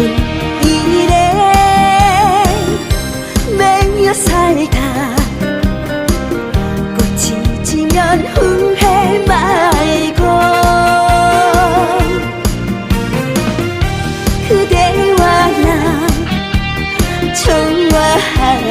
기분 이래 매여 살다 꽃이 지면 후회 말고 그대와 나 정화하는